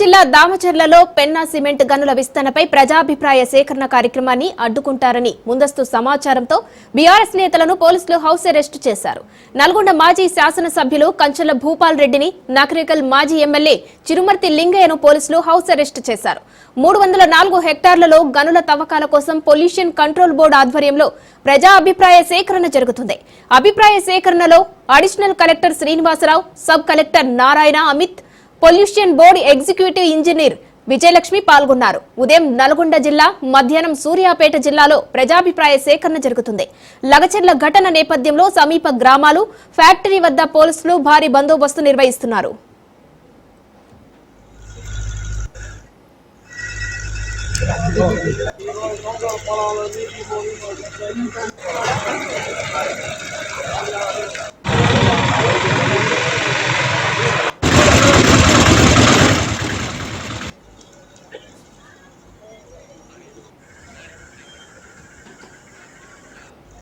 జిల్లా దామచర్లలో పెన్నా సిమెంట్ గనుల విస్తరణపై ప్రజాభిప్రాయ సేకరణ కార్యక్రమాన్ని అడ్డుకుంటారని ముందస్తు సమాచారంతో బీఆర్ఎస్ నేతలను పోలీసులు హౌస్ అరెస్ట్ చేశారు. నల్గొండ మాజీ శాసనసభ్యులు కంచెల భూపాల్ రెడ్డిని నకరికల్ మాజీ ఎమ్మెల్యే చిరుమర్తి లింగయ్యను పోలీసులు హౌస్ అరెస్ట్ చేశారు. మూడు వందల నాలుగు హెక్టార్లలో గనుల తవ్వకాల కోసం పొల్యూషన్ కంట్రోల్ బోర్డు ఆధ్వర్యంలో ప్రజా అభిప్రాయ సేకరణ జరుగుతుంది. అభిప్రాయ సేకరణలో additional collector Srinivasarao sub collector Narayana Amit pollution board executive engineer Vijayalakshmi పాల్గొన్నారు. ఉదయం నల్గొండ జిల్లా మధ్యాహ్నం సూర్యాపేట జిల్లాలో ప్రజాభిప్రాయ సేకరణ జరుగుతుంది. లగచెర్ల ఘటన నేపథ్యంలో సమీప గ్రామాలు ఫ్యాక్టరీ వద్ద పోలీసులు భారీ బందోబస్తు నిర్వహిస్తున్నారు.